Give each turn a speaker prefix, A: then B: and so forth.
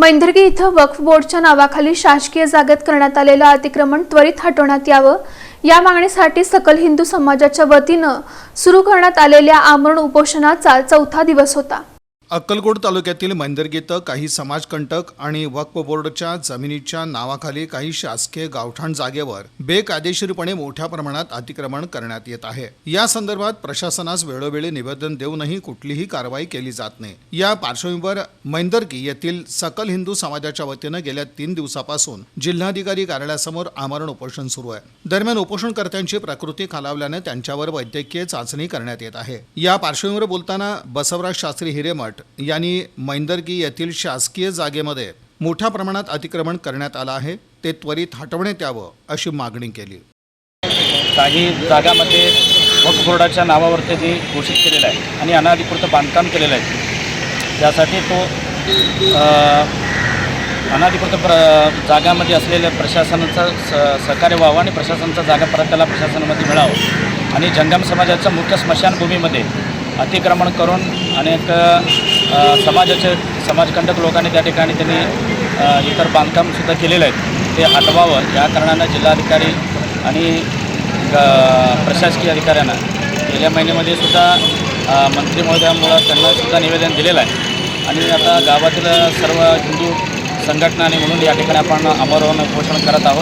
A: मैंदर्गी इथं वक्फ बोर्डच्या नावाखाली शासकीय जागेत करण्यात आलेलं अतिक्रमण त्वरित हटवण्यात यावं. या मागणीसाठी सकल हिंदू समाजाच्या वतीनं सुरू करण्यात आलेल्या आमरण उपोषणाचा चौथा दिवस होता.
B: अक्कलकोट तालुक्यातील मैंदर्गीत काही समाजकंटक आणि वक्फ बोर्डच्या जमिनीच्या नावाखाली काही शासकीय गावठाण जागेवर बेकायदेशीरपणे मोठ्या प्रमाणात अतिक्रमण करण्यात येत आहे. या संदर्भात प्रशासनास वेळोवेळी निवेदन देऊनही कुठलीही कारवाई केली जात नाही. या पार्श्वभूमीवर मैंदरगी येथील सकल हिंदू समाजाच्या वतीनं गेल्या तीन दिवसापासून जिल्हाधिकारी कार्यालयासमोर आमरण उपोषण सुरू आहे. दरम्यान उपोषणकर्त्यांची प्रकृती खालावल्याने त्यांच्यावर वैद्यकीय चाचणी करण्यात येत आहे. या पार्श्वभूमीवर बोलताना बसवराज शास्त्री हिरेमठ यांनी मैंदर्गी येथील शासकीय जागेमध्ये मोठ्या प्रमाणात अतिक्रमण करण्यात आलं आहे. ते त्वरित हटवण्यात यावं अशी मागणी केली.
C: काही जागामध्ये वक्फ बोर्डाच्या नावावर त्यांनी घोषित केलेलं आहे आणि अनाधिकृत बांधकाम केलेलं आहे. त्यासाठी तो अनाधिकृत प्र जागामध्ये असलेल्या प्रशासनाचं स सहकार्य व्हावं आणि प्रशासनाचा जागा परत त्याला प्रशासनामध्ये मिळावं. आणि जंगम समाजाच्या मुख्य स्मशानभूमीमध्ये अतिक्रमण करून अनेक समाजाचे समाजकंटक लोकांनी त्या ठिकाणी त्यांनी इतर बांधकामसुद्धा केलेलं आहे ते हटवावं. या कारणानं जिल्हाधिकारी आणि प्रशासकीय अधिकाऱ्यांना गेल्या महिन्यामध्ये सुद्धा मंत्री महोदयामुळं त्यांना सुद्धा निवेदन दिलेलं आहे. आणि आता गावातील सर्व हिंदू संघटना आणि म्हणून या ठिकाणी आपण आमरण उपोषण करत आहोत.